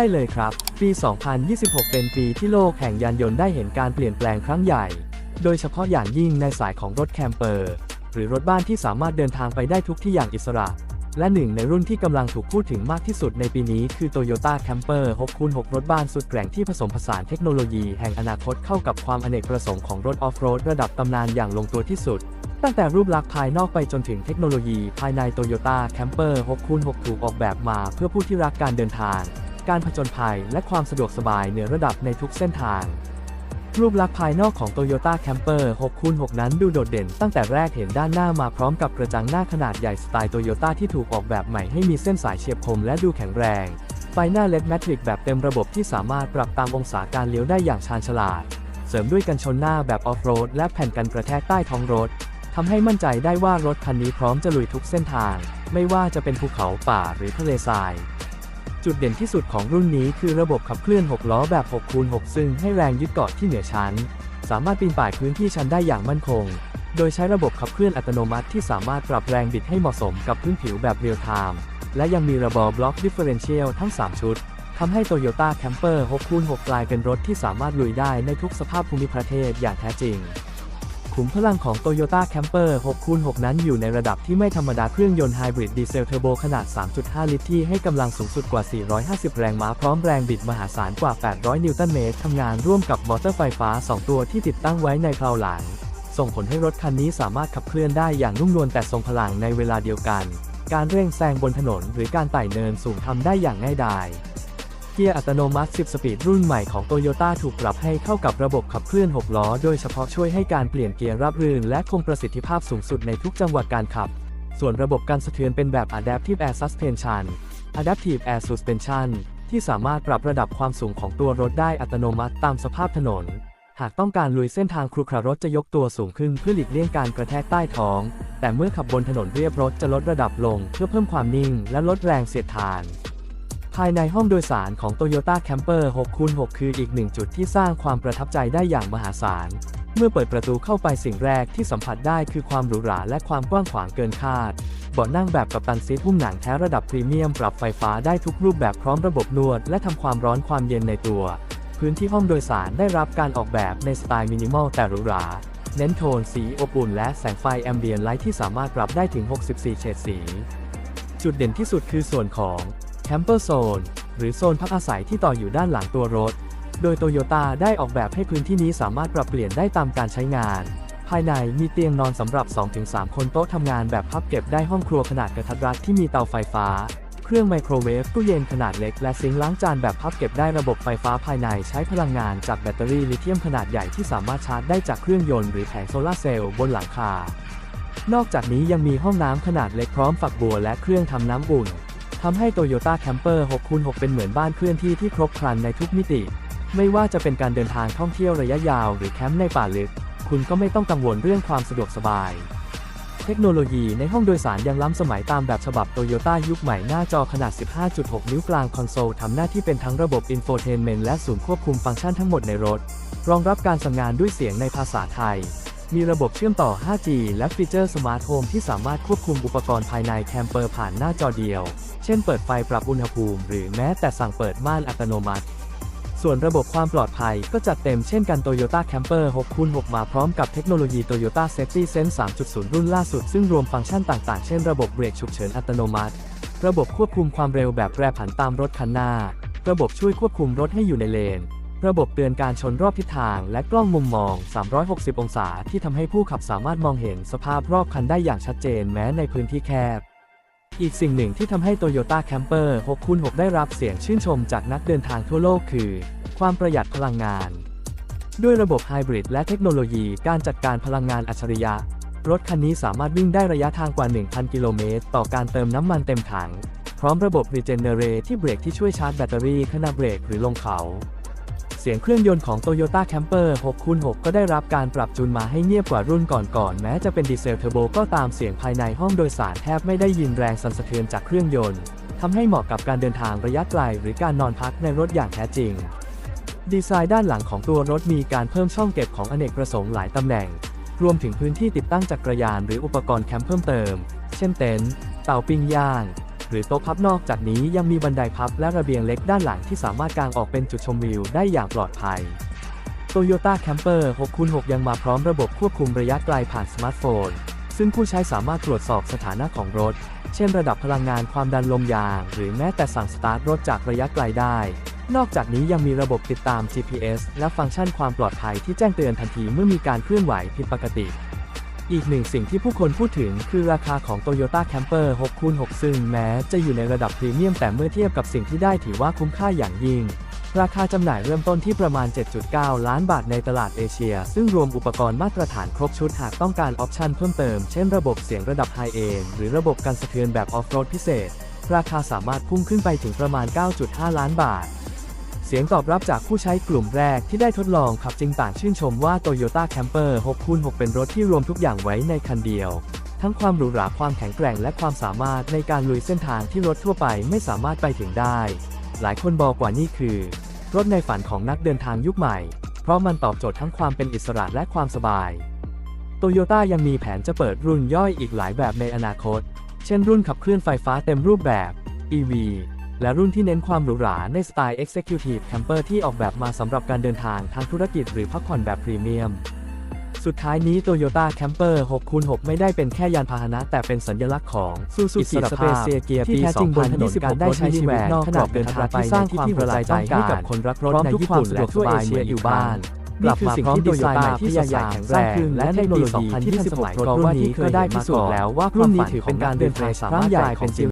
ได้เลยครับ ปี 2026 เป็นปีที่โลกแห่งยานยนต์ได้เห็นการเปลี่ยนแปลงครั้งใหญ่ โดยเฉพาะอย่างยิ่งในสายของรถแคมเปอร์ หรือรถบ้านที่สามารถเดินทางไปได้ทุกที่อย่างอิสระ และหนึ่งในรุ่นที่กำลังถูกพูดถึงมากที่สุดในปีนี้คือ Toyota Camper 6x6 รถบ้านสุดแกร่งที่ผสมผสานเทคโนโลยีแห่งอนาคตเข้ากับความอเนกประสงค์ของรถออฟโรดระดับตำนานอย่างลงตัวที่สุดตั้งแต่รูปลักษณ์ภายนอกไปจนถึงเทคโนโลยีภายใน Toyota Camper 6x6 ถูกออกแบบมาเพื่อผู้ที่รักการเดินทาง การผจญภัยและความสะดวกสบายเหนือระดับในทุกเส้นทาง รูปลักษณ์ภายนอกของ Toyota Camper 6x6 นั้นดูโดดเด่นตั้งแต่แรกเห็นด้านหน้ามาพร้อมกับกระจังหน้าขนาดใหญ่สไตล์ Toyota ที่ถูกออกแบบใหม่ให้มีเส้นสายเฉียบคมและดูแข็งแรง ไฟหน้า LED Matrix แบบเต็มระบบที่สามารถปรับตามองศาการเลี้ยวได้อย่างชาญฉลาด เสริมด้วยกันชนหน้าแบบออฟโรดและแผ่นกันกระแทกใต้ท้องรถทำให้มั่นใจได้ว่ารถคันนี้พร้อมจะลุยทุกเส้นทาง ไม่ว่าจะเป็นภูเขาป่าหรือทะเลทราย จุดเด่นที่สุดของรุ่นนี้คือระบบขับเคลื่อน 6 ล้อแบบ 6 คูณ 6 ซึ่งให้แรงยึดเกาะที่เหนือชั้น สามารถปีนป่ายพื้นที่ชันได้อย่างมั่นคง โดยใช้ระบบขับเคลื่อนอัตโนมัติที่สามารถปรับแรงบิดให้เหมาะสมกับพื้นผิวแบบเรียลไทม์ และยังมีระบบบล็อกดิฟเฟอเรนเชียลทั้ง 3 ชุดทำให้ Toyota Camper 6คูณ6กลายเป็นรถที่สามารถลุยได้ในทุกสภาพภูมิประเทศอย่างแท้จริง ขุมพลังของ Toyota Camper 6x6 นั้นอยู่ในระดับที่ไม่ธรรมดาเครื่องยนต์ไฮบริดดีเซลเทอร์โบขนาด 3.5 ลิตรที่ให้กำลังสูงสุดกว่า 450 แรงม้าพร้อมแรงบิดมหาศาลกว่า 800 นิวตันเมตรทำงานร่วมกับมอเตอร์ไฟฟ้า 2 ตัวที่ติดตั้งไว้ในเพลาหลัง ส่งผลให้รถคันนี้สามารถขับเคลื่อนได้อย่างนุ่มนวลแต่ทรงพลังในเวลาเดียวกัน การเร่งแซงบนถนน หรือการไต่เนินสูงทำได้อย่างง่ายดาย กียร์อัตโนมัติ 10 สปีดรุ่นใหม่ของ Toyota ถูกปรับให้เข้ากับระบบขับเคลื่อน 6 ล้อ โดยเฉพาะช่วยให้การเปลี่ยนเกียร์ราบรื่น และคงประสิทธิภาพสูงสุดในทุกจังหวะการขับ ส่วนระบบการสะเทือนเป็นแบบ Adaptive Air Suspension Adaptive Air Suspension ที่สามารถปรับระดับความสูงของตัวรถได้อัตโนมัติตามสภาพถนน หากต้องการลุยเส้นทางครุขระรถจะยกตัวสูงขึ้นเพื่อหลีกเลี่ยงการกระแทกใต้ท้อง แต่เมื่อขับบนถนนเรียบรถจะลดระดับลง เพื่อเพิ่มความนิ่ง และลดแรงเสียดทานายในห้องโดยสารของ Toyota Camper 6x6 คืออีกหนึ่งจุดที่สร้างความประทับใจได้อย่างมหาศาล เมื่อเปิดประตูเข้าไปสิ่งแรกที่สัมผัสได้คือความหรูหราและความกว้างขวางเกินคาดเบาะนั่งแบบกับตันซีทหุ้มหนังแท้ระดับพรีเมียมปรับไฟฟ้าได้ทุกรูปแบบพร้อมระบบนวด และทำความร้อนความเย็นในตัว พื้นที่ห้องโดยสารได้รับการออกแบบในสไตล์มินิมอลแต่หรูหราเน้นโทนสีอบอุ่นและแสงไฟแอมเบียนไลท์ที่สามารถปรับได้ถึง 64 เฉดสี จุดเด่นที่สุดคือส่วนของ Camper Zone หรือโซนพักอาศัยที่ต่ออยู่ด้านหลังตัวรถ โดยโตโยต้าได้ออกแบบให้พื้นที่นี้สามารถปรับเปลี่ยนได้ตามการใช้งาน ภายในมีเตียงนอนสำหรับ 2-3 คนโต๊ะทำงานแบบพับเก็บได้ห้องครัวขนาดกระทัดรัดที่มีเตาไฟฟ้า เครื่องไมโครเวฟตู้เย็นขนาดเล็ก และซิงค์ล้างจานแบบพับเก็บได้ระบบไฟฟ้าภายในใช้พลังงานจากแบตเตอรี่ลิเธียมขนาดใหญ่ที่สามารถชาร์จได้จากเครื่องยนต์หรือแผงโซลาร์เซลล์บนหลังคานอกจากนี้ยังมีห้องน้ำขนาดเล็กพร้อมฝักบัวและเครื่องทำน้ำอุ่น ทำให้ Toyota Camper 6x6 เป็นเหมือนบ้านเคลื่อนที่ที่ครบครันในทุกมิติ ไม่ว่าจะเป็นการเดินทางท่องเที่ยวระยะยาวหรือแคมป์ในป่าลึก คุณก็ไม่ต้องกังวลเรื่องความสะดวกสบาย เทคโนโลยีในห้องโดยสารยังล้ำสมัยตามแบบฉบับโตโยต้ายุคใหม่หน้าจอขนาด 15.6 นิ้วกลางคอนโซลทำหน้าที่เป็นทั้งระบบอินโฟเทนเมนต์และศูนย์ควบคุมฟังก์ชันทั้งหมดในรถ รองรับการสั่งงานด้วยเสียงในภาษาไทย มีระบบเชื่อมต่อ 5G และฟีเจอร์สมาร์ทโฮมที่สามารถควบคุมอุปกรณ์ภายในแคมเปอร์ผ่านหน้าจอเดียว เช่นเปิดไฟปรับอุณหภูมิ หรือแม้แต่สั่งเปิดม่านอัตโนมัติ ส่วนระบบความปลอดภัยก็จัดเต็มเช่นกัน Toyota Camper 6x6 มาพร้อมกับเทคโนโลยี Toyota Safety Sense 3.0 รุ่นล่าสุด ซึ่งรวมฟังก์ชันต่างๆ เช่นระบบเบรกฉุกเฉินอัตโนมัติ ระบบควบคุมความเร็วแบบแปรผันตามรถคันหน้า ระบบช่วยควบคุมรถให้อยู่ในเลน ระบบเตือนการชนรอบทิศทาง และกล้องมุมมอง 360 องศาที่ทำให้ผู้ขับสามารถมองเห็นสภาพรอบคันได้อย่างชัดเจนแม้ในพื้นที่แคบ อีกสิ่งหนึ่งที่ทำให้ Toyota Camper 6x6 ได้รับเสียงชื่นชมจากนักเดินทางทั่วโลกคือ ความประหยัดพลังงาน ด้วยระบบไฮบริดและเทคโนโลยีการจัดการพลังงานอัจฉริยะ รถคันนี้สามารถวิ่งได้ระยะทางกว่า 1,000 กิโลเมตรต่อการเติมน้ำมันเต็มถัง พร้อมระบบ Regenerate ที่เบรกที่ช่วยชาร์จแบตเตอรี่ขณะเบรกหรือลงเขา เสียงเครื่องยนต์ของ Toyota Camper 6x6 ก็ได้รับการปรับจูนมาให้เงียบกว่ารุ่นก่อนๆ แม้จะเป็นดีเซลเทอร์โบก็ตามเสียงภายในห้องโดยสารแทบไม่ได้ยินแรงสั่นสะเทือนจากเครื่องยนต์ทำให้เหมาะกับการเดินทางระยะไกลหรือการนอนพักในรถอย่างแท้จริง ดีไซน์ด้านหลังของตัวรถมีการเพิ่มช่องเก็บของอเนกประสงค์หลายตำแหน่ง รวมถึงพื้นที่ติดตั้งจักรยานหรืออุปกรณ์แคมป์เพิ่มเติม เช่นเต็นท์เตาปิ้งย่าง หรือโต๊ะพับนอกจากนี้ยังมีบันไดพับและระเบียงเล็กด้านหลังที่สามารถกางออกเป็นจุดชมวิวได้อย่างปลอดภัย Toyota Camper 6x6 ยังมาพร้อมระบบควบคุมระยะไกลผ่านสมาร์ทโฟน ซึ่งผู้ใช้สามารถตรวจสอบสถานะของรถ เช่นระดับพลังงานความดันลมยาง หรือแม้แต่สั่งสตาร์ทรถจากระยะไกลได้ นอกจากนี้ยังมีระบบติดตาม GPS และฟังก์ชันความปลอดภัยที่แจ้งเตือนทันทีเมื่อมีการเคลื่อนไหวผิดปกติ อีกหนึ่งสิ่งที่ผู้คนพูดถึงคือราคาของ Toyota Camper 6x6 ซึ่งแม้จะอยู่ในระดับพรีเมียมแต่เมื่อเทียบกับสิ่งที่ได้ถือว่าคุ้มค่าอย่างยิ่ง ราคาจำหน่ายเริ่มต้นที่ประมาณ 7.9 ล้านบาทในตลาดเอเชีย ซึ่งรวมอุปกรณ์มาตรฐานครบชุดหากต้องการออปชันเพิ่มเติม เช่นระบบเสียงระดับไฮเอนหรือระบบการสะเทือนแบบออฟโรดพิเศษ ราคาสามารถพุ่งขึ้นไปถึงประมาณ 9.5 ล้านบาท เสียงตอบรับจากผู้ใช้กลุ่มแรกที่ได้ทดลองขับจริงต่างชื่นชมว่า Toyota Camper 6x6 เป็นรถที่รวมทุกอย่างไว้ในคันเดียว ทั้งความหรูหราความแข็งแกร่งและความสามารถในการลุยเส้นทางที่รถทั่วไปไม่สามารถไปถึงได้ หลายคนบอกว่านี่คือ รถในฝันของนักเดินทางยุคใหม่ เพราะมันตอบโจทย์ทั้งความเป็นอิสระและความสบายโตโยต้ายังมีแผนจะเปิดรุ่นย่อยอีกหลายแบบในอนาคต เช่นรุ่นขับเคลื่อนไฟฟ้าเต็มรูปแบบ EV และรุ่นที่เน้นความหรูหราในสไตล์ Executive Camper ที่ออกแบบมาสำหรับการเดินทางทางธุรกิจหรือพักผ่อนแบบพรีเมียม สุดท้ายนี้ Toyota Camper 6x6 ไม่ได้เป็นแค่ยานพาหนะแต่เป็นสัญลักษณ์ของ Suzuki Space Gear ที่แท้จริงบนถนนการได้ใช้ชีวิตนอกกรอบเดินทางไปสร้างความประหลาดใจให้กับคนรักรถในญี่ปุ่นและทั่วเอเชียอยู่บ้านกลับมาพร้อมดีไซน์ใหม่ที่พยายามสร้างขึ้นและเทคโนโลยีที่ทันสมัยรถรุ่นนี้ก็ได้พิสูจน์แล้วว่ารุ่นนี้ถือเป็นการเดินทางสามารถกลายเป็นจริง